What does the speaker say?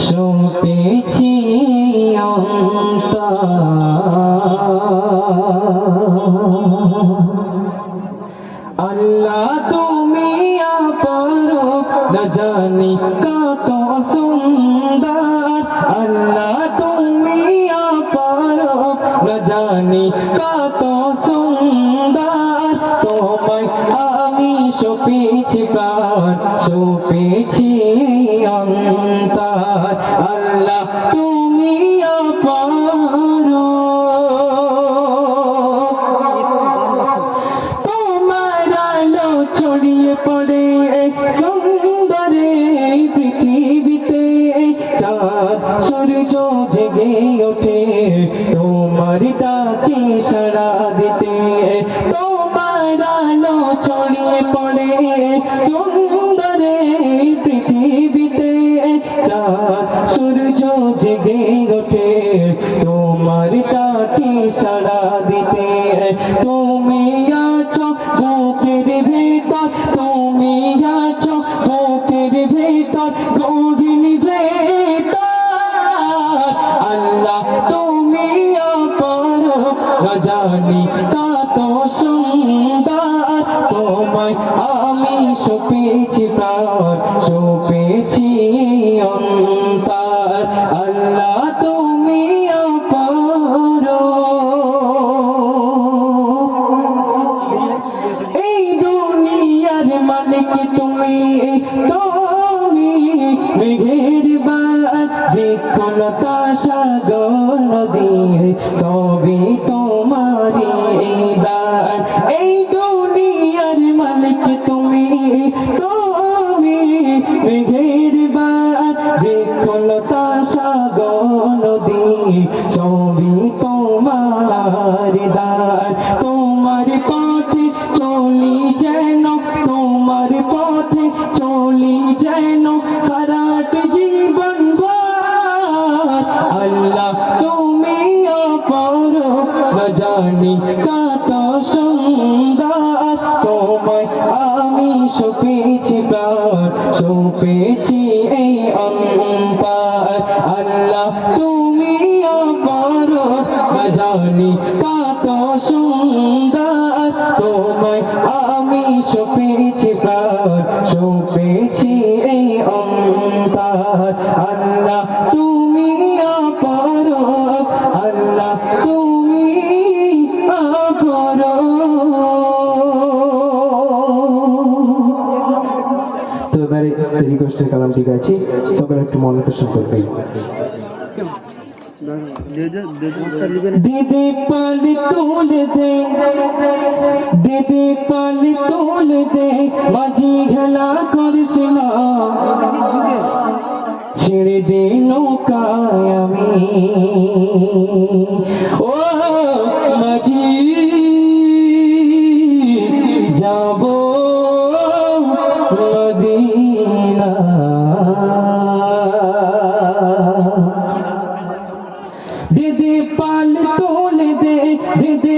সপেছি আল্লাহ তুমি পারো না জানি কত সুন্দর। আল্লাহ তুমি পারো না জানি কত সপেছি প্রাণ, সপেছি আল্লাহ, তুমি পারো তোমার আলো ছড়িয়ে পড়ে সুন্দরে পৃথিবীতে। চাঁদ, সূর্য জেগে ওঠে, তোমার ডাকে সারা দিতে। তোমার ছড়িয়ে পড়ে, সুন্দরে পৃথিবীতে চাঁদ সূর্য জেগে ওঠে, তোমার ডাকে সারা দিতে, তুমি আছো চোখের ভেতর, তুমি আছো চোখের ভেতর গহীন আল্লাহ, তুমি অপর জানি কত সুন্দর। তোমায় আমি সপেছি প্রাণ সপেছি অন্তর। আল্লাহ তুমি অপর এই দুনিয়ার মালিক তুমি তুমি মেঘের বাদ বিকলতা সাগর নদী। তুমি মেঘের বাদ বিকলতা সাগর নদী সপেছি প্রাণ সুপেছি এই অম্পার আল্লাহ, তুমি আমার জানি কত সুন্দর। তোমায় আমি সুপেছি প্রাণ সপেছি এবারে রিকোয়েস্টের কালামটি গাইছি সবাই একটু মনোকৃষ্ণ করবেন দিদি পালি তুলে দে, দিদি পালি তুলে দে, মাঝি খেলা করিস না। ছেড়ে দে নৌকায় আমি। Hindi